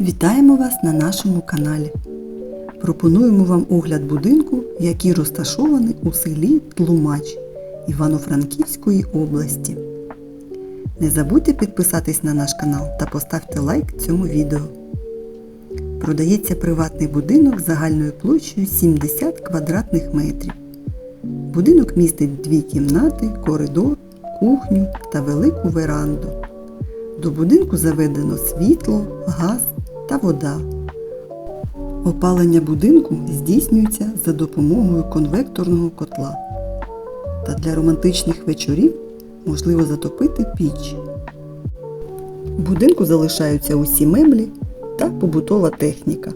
Вітаємо вас на нашому каналі. Пропонуємо вам огляд будинку, який розташований у селі Тлумач Івано-Франківської області. Не забудьте підписатись на наш канал та поставте лайк цьому відео. Продається приватний будинок загальною площею 70 квадратних метрів. Будинок містить дві кімнати, коридор, кухню та велику веранду. До будинку заведено світло, газ та вода. Опалення будинку здійснюється за допомогою конвекторного котла. Та для романтичних вечорів можливо затопити піч. В будинку залишаються усі меблі та побутова техніка.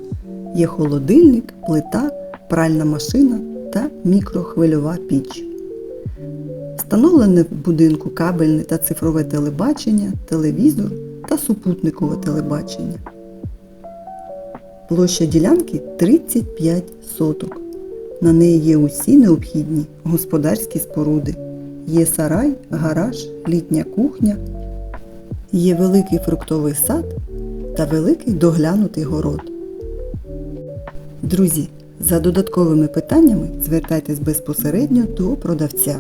Є холодильник, плита, пральна машина та мікрохвильова піч. Встановлене в будинку кабельне та цифрове телебачення, телевізор та супутникове телебачення. Площа ділянки 35 соток. На неї є усі необхідні господарські споруди. Є сарай, гараж, літня кухня, є великий фруктовий сад та великий доглянутий город. Друзі, за додатковими питаннями звертайтесь безпосередньо до продавця.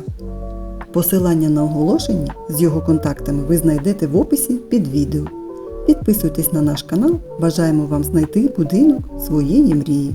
Посилання на оголошення з його контактами ви знайдете в описі під відео. Підписуйтесь на наш канал, бажаємо вам знайти будинок своєї мрії.